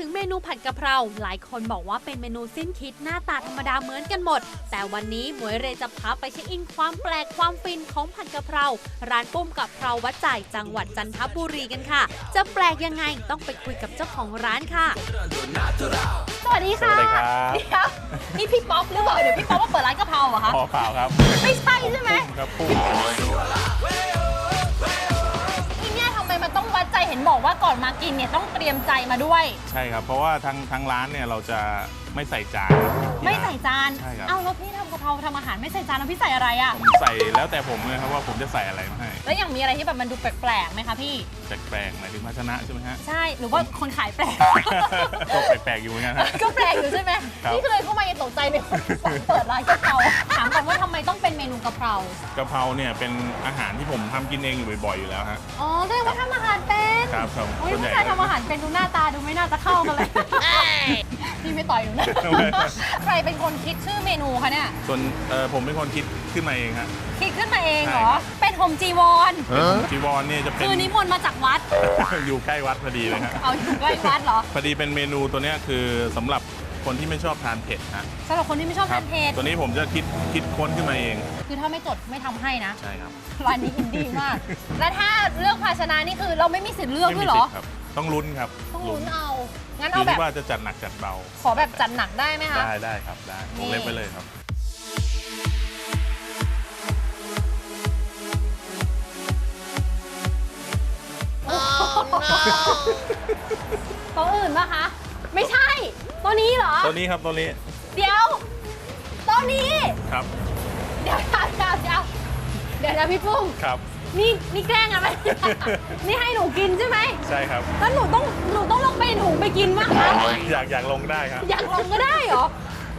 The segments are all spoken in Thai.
พูดถึงเมนูผัดกะเพรา หลายคนบอกว่าเป็นเมนูสิ้นคิดหน้าตาธรรมดาเหมือนกันหมด แต่วันนี้หมวยเรย์จะพาไปเช็คอินความแปลกความฟินของผัดกะเพรา ร้านปุ้มกะเพราวัดใจายจังหวัดจันทบุรีกันค่ะ จะแปลกยังไงต้องไปคุยกับเจ้าของร้านค่ะ สวัสดีสค่ะวัสดีครับ เดี๋ยวนี่พี่ป๊อปหรือเปล่าเดี๋ยวพี่ป๊อปมาเปิดร้านกะเพราเหรอคะ ขอข่าวครับไม่ใช่ใช่ไหม ครับปุ้ม บอกว่าก่อนมากินเนี่ยต้องเตรียมใจมาด้วย ใช่ครับ เพราะว่าทางทางร้านเนี่ยเราจะ ไม่ใส่จานครับที่ไม่ใส่ร้านจาน ใช่ครับ เอ้าแล้วพี่ทำกะเพราทำอาหารไม่ใส่จานแล้วพี่ใส่อะไรอะผมใส่แล้วแต่ผมเลยครับว่าผมจะใส่อะไรมาให้แล้วยังมีอะไรที่แบบมันดูแปลกๆไหมคะพี่ แปลกๆหมายถึงภาชนะใช่ไหมฮะ ใช่ หรือว่าคนขายแปลก ก็แปลกๆอยู่เหมือนกันฮะ ก็แปลกอยู่ใช่ไหมครับ นี่ก็เลยเข้ามายังตกใจในคนเปิดร้านกะเพรา ถามก่อนว่าทำไมต้องเป็นเมนูกะเพรากะเพราเนี่ยเป็นอาหารที่ผมทำกินเองอยู่บ่อยๆอยู่แล้วฮะ อ๋อแสดงว่าทำอาหารเป็นครับครับโอ้ยส่วนผู้ใหญ่ชายทำอาหารเป็นดูหน้าตาดูไม่น่าจะเข้ากันเลย พี่ไม่ต่อยหนูนะใครเป็นคนคิดชื่อเมนูคะเนี่ย ส่วนเอ่อผมเป็นคนคิดขึ้นมาเองฮะ คิดขึ้นมาเองเหรใช่อครับเป็นห่มจีวร จีวรเนี่ยจะเป็น คือนิมนต์มาจากวัด อยู่ใกล้วัดพอดีเลยฮะเอาอยู่ใกล้วัดเหรอ พอดีเป็นเมนูตัวเนี้ยคือสำหรับคนที่ไม่ชอบทานเผ็ดฮะสำหรับคนที่ไม่ชอบครัทานเผ็ดตัวนี้ผมจะคิดคิดค้นขึ้นมาเอง คือถ้าไม่จดไม่ทำให้นะ ใช่ครับร้านนี้อินดี้มาก แล้วถ้าเลือกภาชนะนี่คือเราไม่มีสิทธิ์เลือกไม่ด้วมียเหรอสิทธิ์ครับ ต้องลุ้นครับต้องลุ้นเอา งั้นอเอายู่แบบที่ว่าจะจัดหนักจัดเบาขอแบบจัดหนักได้ไหมคะ ได้ได้ครับได้นี่วงเล็บไปเลยครับโต๊ะอื่นปะคะ ไม่ใช่โต๊ะนี้เหรอ ตัวนี้ครับตัวนี้เดี๋ยวโต๊ะนี้ ครับเดี๋ยวเดี๋ยวเดี๋ยวเดี๋ยวเดี๋ยวนะพี่ปุ้ม ครับ นี่นี่แกล้งอะไร นี่ให้หนูกินใช่ไหมใช่ครับ แล้วหนูต้องหนูต้องลงไปถุงไปกินมั้งคะอยากอยากลงได้ครับ อยากลงก็ได้เหรอ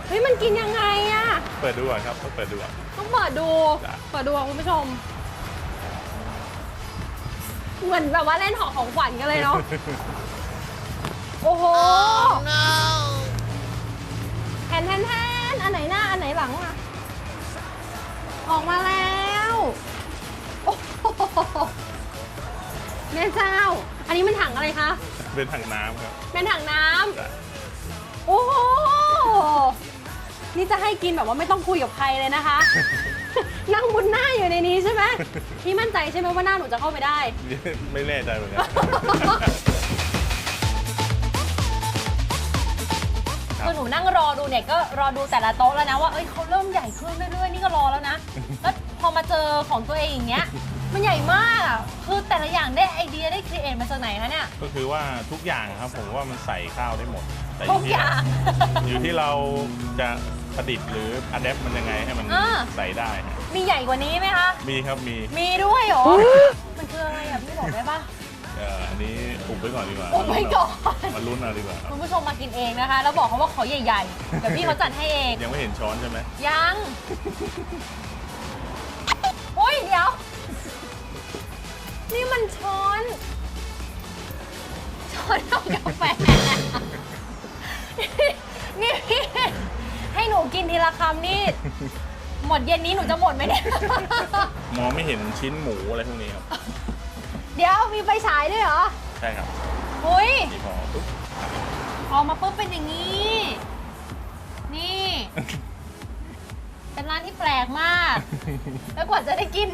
เฮ้ยมันกินยังไงอะเปิดดูก่อนครับต้องเปิดดูก่อน ต้องเปิดดู จ้ะ เปิดดูอะคุณผู้ชม เหมือนแบบว่าเล่นหอของขวัญกันเลยเนาะ โอ้โหแทนแทนแทนอันไหนหน้า อันไหนหลังอะออกมาแล้วโอ้โห แม่เจ้า อันนี้มันถังอะไรคะ เป็นถังน้ำครับเป็นถังน้ำจ้ะโอ้โหนี่จะให้กินแบบว่าไม่ต้องคุยกับใครเลยนะคะ นั่งบนหน้าอยู่ในนี้ใช่ไหมพี่มั่นใจใช่ไหมว่าหน้าหนูจะเข้าไปได้ ไม่แน่ใจเหมือนกัน ครับคือหนูนั่งรอดูเนี่ยก็รอดูแต่ละโต๊ะแล้วนะว่า เอ้ยเขาเริ่มใหญ่ขึ้นเรื่อยๆ นี่ก็รอแล้วนะ แล้วพอมาเจอของตัวเองอย่างเงี้ย มันใหญ่มากอะคือแต่ละอย่างได้ไอเดียได้ครีเอทมาจากไหนคะเนี่ย ก็คือว่าทุกอย่างครับผมว่ามันใส่ข้าวได้หมดแต่ทุกอย่าง อยู่ที่เราจะประดิษฐ์หรืออัดแอปมันยังไงให้มันอ่า ใส่ได้ฮะมีใหญ่กว่านี้ไหมคะ มีครับมีมีด้วยเหรอ มันคืออะไรอะพี่บอกได้ปะ เอ่ออันนี้อุบไว้ก่อนดีกว่าอุบไว้ก่อน มาลุ้นเอาดีกว่าครับคุณผู้ชมมากินเองนะคะ แล้วบอกเขาว่าขอใหญ่ๆ เดี๋ยวพี่เขาจัดให้เอง ยังไม่เห็นช้อนใช่ไหมยัง โอ้ยเดี๋ยว นี่มันช้อน ช้อนทำกาแฟ นี่พี่ให้หนูกินทีละคำนี่ หมดเย็นนี้หนูจะหมดไหมเนี่ย มองไม่เห็นชิ้นหมูอะไรพวกนี้ครับ เดี๋ยวมีไฟฉายด้วยเหรอใช่ครับหุยนี่พอปุ๊บออกมาปุ๊บเป็นอย่างนี้ นี่ เป็นร้านที่แปลกมาก แล้วกว่าจะได้กิน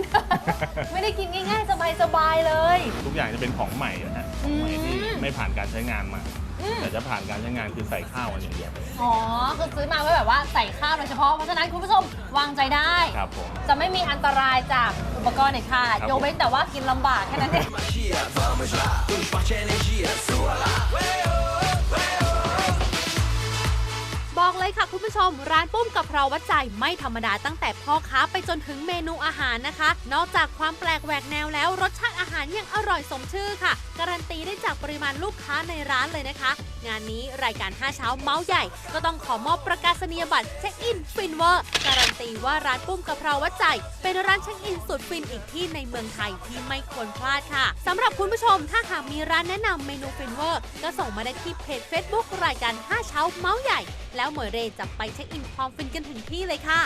ไม่ได้กินง่ายๆ สบายๆเลย ทุกอย่างจะเป็นของใหม่นะฮะของใหม่ที่อืมไม่ผ่านการใช้งานมาอืมแต่จะผ่านการใช้งานคือใส่ข้าวมันอย่างเดียวอ๋อ คือซื้อมาไว้แบบว่าใส่ข้าวโดยเฉพาะ เพราะฉะนั้นคุณผู้ชมวางใจได้ ครับผม จะไม่มีอันตรายจากอุปกรณ์เด็ดขาดครับยกเว้นแต่ว่ากินลำบากแค่นั้นเองบอก เลยค่ะคุณผู้ชม ร้านปุ้มกับเพราวัดใจไม่ธรรมดาตั้งแต่พ่อค้าไปจนถึงเมนูอาหารนะคะ นอกจากความแปลกแหวกแนวแล้วรสชาติอาหารยังอร่อยสมชื่อค่ะ การันตีได้จากปริมาณลูกค้าในร้านเลยนะคะ งานนี้รายการ5เช้าเมาส์ใหญ่ ก็ต้องขอมอบประกาศนียบัตรเช็คอินฟินเวอร์การันตีว่าร้านปุ้มกับเพราวัดใจ เป็นร้านเช็คอินสุดฟินอีกที่ในเมืองไทยที่ไม่ควรพลาดค่ะสำหรับคุณผู้ชมถ้าหากมีร้านแนะนำเมนูฟินเวอร์ก็ส่งมาได้ที่เพจ Facebook รายการ5เช้าเมาส์ใหญ่ แล้วเหมวยเร่จะไปเช็คอินความฟินกันถึงที่เลยค่ะ